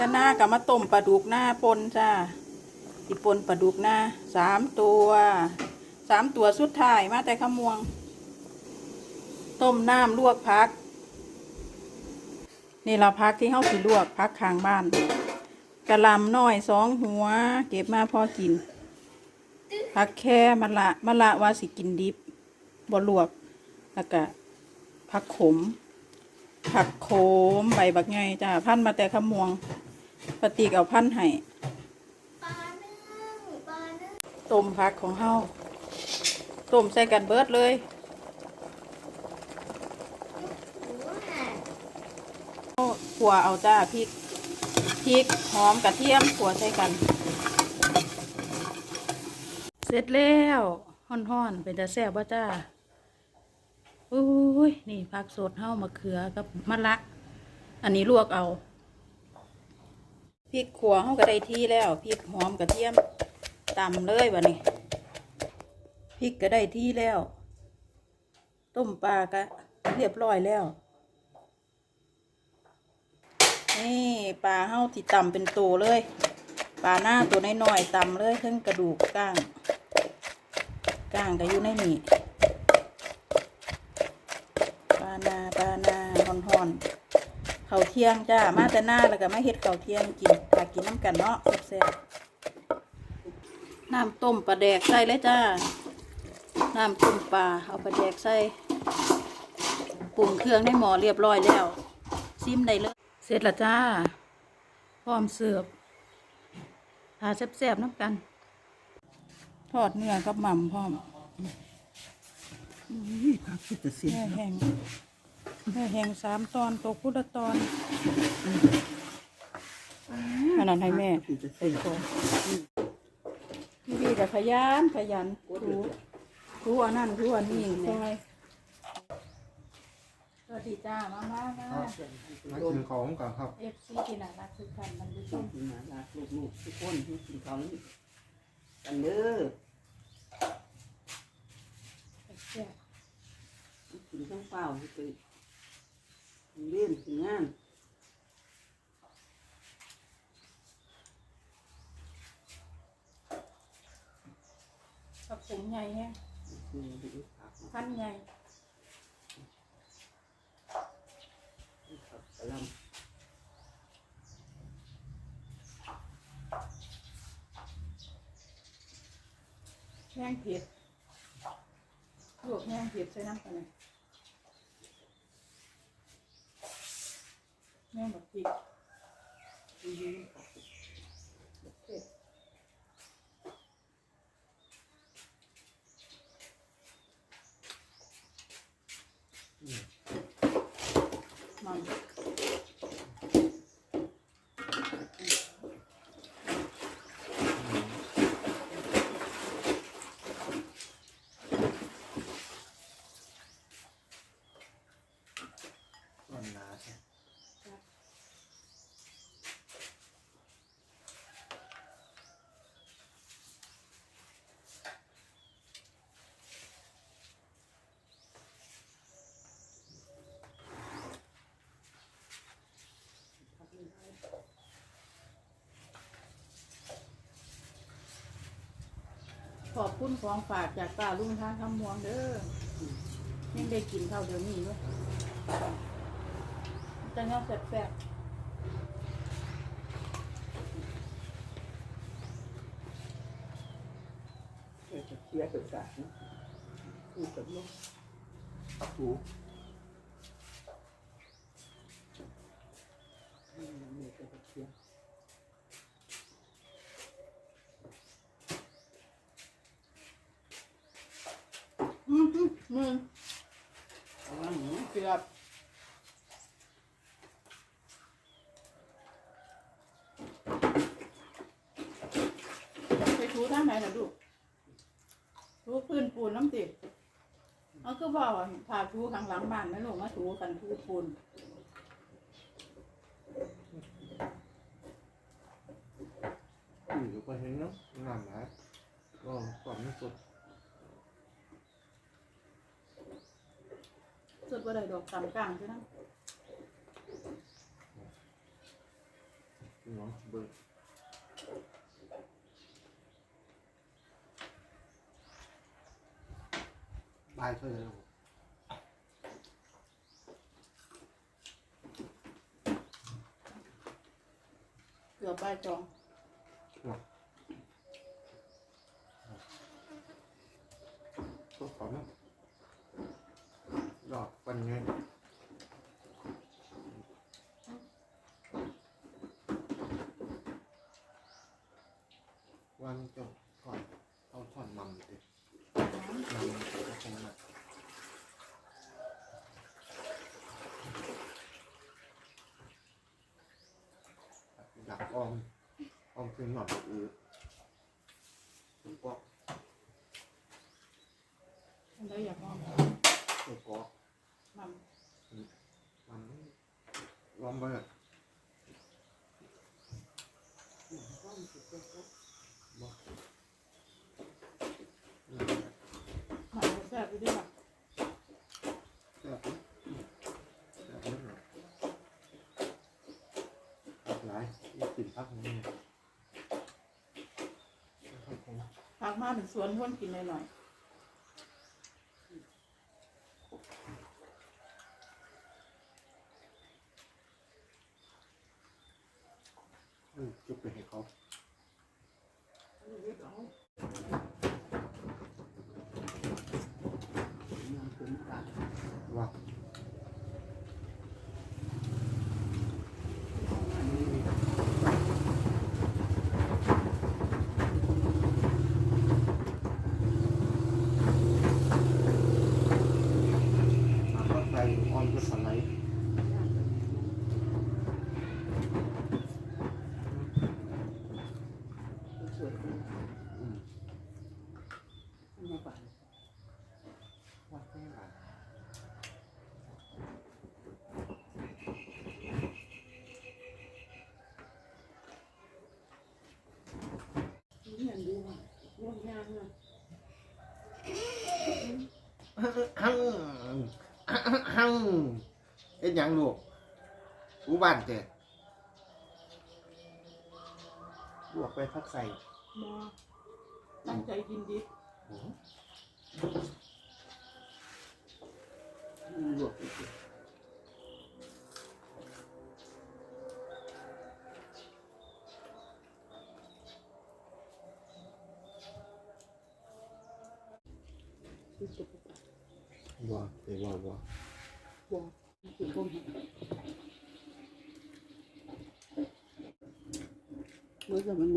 ก็หน้ากับมาต้มปลาดุกหน้าปนจ้าอีปนปลาดุกหน้าสามตัวสามตัวสุดท้ายมาแต่ขมวง ต้มน้ำลวกพัก นี่เราพักที่เฮาสิลวกพักข้างบ้านกะหล่ำน้อยสองหัว เก็บมาพอกิน พักแค่มะละมะละว่าสิกินดิบบลวกแล้วก็ผักขมผักโขมใบบักไงจ้าพันมาแต่ขมวง ปฏิกเอาพันให้ต้มผักของเฮาต้มใส่กันเบิดเลยขัวเอาจ้าพริกพริกหอมกระเทียมขัวใส่กัน เสร็จแล้วห่อนๆเป็นจะแซ่บบ่จ้าอุ้ยนี่ผักสดเฮามะเขือกับมะละ อันนี้ลวกเอา พริกขัวเฮาก็ได้ที่แล้วพริกหอมกระเทียมตำเลยบัดนี้พริกก็ได้ที่แล้ว ต้มปลาก็เรียบร้อยแล้ว นี่ปลาเฮาที่ตำเป็นตัวเลยปลาหน้าตัวน้อยๆตำเลยเพิ่งกระดูกก้างก้างก็อยู่ในนี่ปลาหนาปลาหนาหอนๆเขาเที่ยงจ้ามาแต่หน้าแล้วก็มาเฮ็ดเขาเที่ยงกินากินน้ำกันเนาะแซ่บๆน้ำต้มปลาแดกใส่เลยจ้า น้ำต้มปลาเอาปลาแดกใส่ปรุงเครื่องในหม้อเรียบร้อยแล้วซิมได้เลย เสร็จและจ้า พร้อมเสิร์ฟทาแซ่บๆน้ำกัน ทอดเนื้อกับหม่ำพร้อมอุ้ยผักคือแต่เสียเนื้อแห้งเนื้อแห้งสามตอนตกพุทธตอน ขนาดให้แม่คือแต่ใส่เสียคอพี่แต่ขยันขยันถูถูอันนั้นถูอันนี้ซอยสวัสดีจ้ามามามามากินของก่อนครับเอฟซีที่น่ารักคือกันมันดูชมกินมาลาลูกๆทุกคนที่กินข้าวนี่กันเด้อแซ่บกินข้าวเปล่าที่ไปเล่นกินงาน ผักผมใหญ่แฮะกินดูผักพันใหญ่ผักกะหล่แห้งเผ็ดลวกแห้งเผ็ดใส่น้ำกันเลยแม่งแบบพริกำอื ขอบคุณของฝากจากป้าลุงท่างคำมวงเด้อยังได้กินข้าวเดี๋ยวนี้ด้วยจะเงาแซ่บเดี๋ยวจะเคี่ยวกับสารนะคู่กับลูกถูอืมนี่ก็จะเคี่ยว มอืมอืมเอาหมูเกือบไปถูทางไหนล่ะลูกถูพื้นปูนน้ำติดเอาคือบอกว่าพาถูข้างหลังบ้านไหลูกมาถูกันถูปูนอยู่ก็เห็นเนาะงามนะก็กรอบไม่สุด สุดว่าได้ดอกสามกลางใช่ไหมอืมน้องเบิร์ดบายช่วยเลยลูกเกือบบ่ายจองก็ขอนะ ดอกปันเงินวันจบก่อนเอาถอนมันดิมันก็คงหนักอยากออมออมเป็นหนอนอือก็ แล้วอยากมอง ตัวก็ มันมันลองไปอะบ่อืมมันแซ่บอยู่ดีล่ะแซ่บนะแซ่บนิดหน่อยผักหลายนี่กลิ่นผักนี่ครับผมพักมาถึงสวนคนกินหน่อยอื จุบไปให้เขาน้ำขึ้นกันว่าอันนี้มาก็ใส่ออนก็สไลด์ สวย อืม มาป่าน ว่าไม่หลาย นี่อันดูว่าร่วงยางนะ ฮังฮัง เอ็ดหยังลูกอูบ้านเจ๊ลวกไปพักใส่ๆมาตั้งใจกินดิโอ้โหลวกไปสิว่าเดี๋ยวว่า ว่าถึงพวกนี้เมื่อจะมัน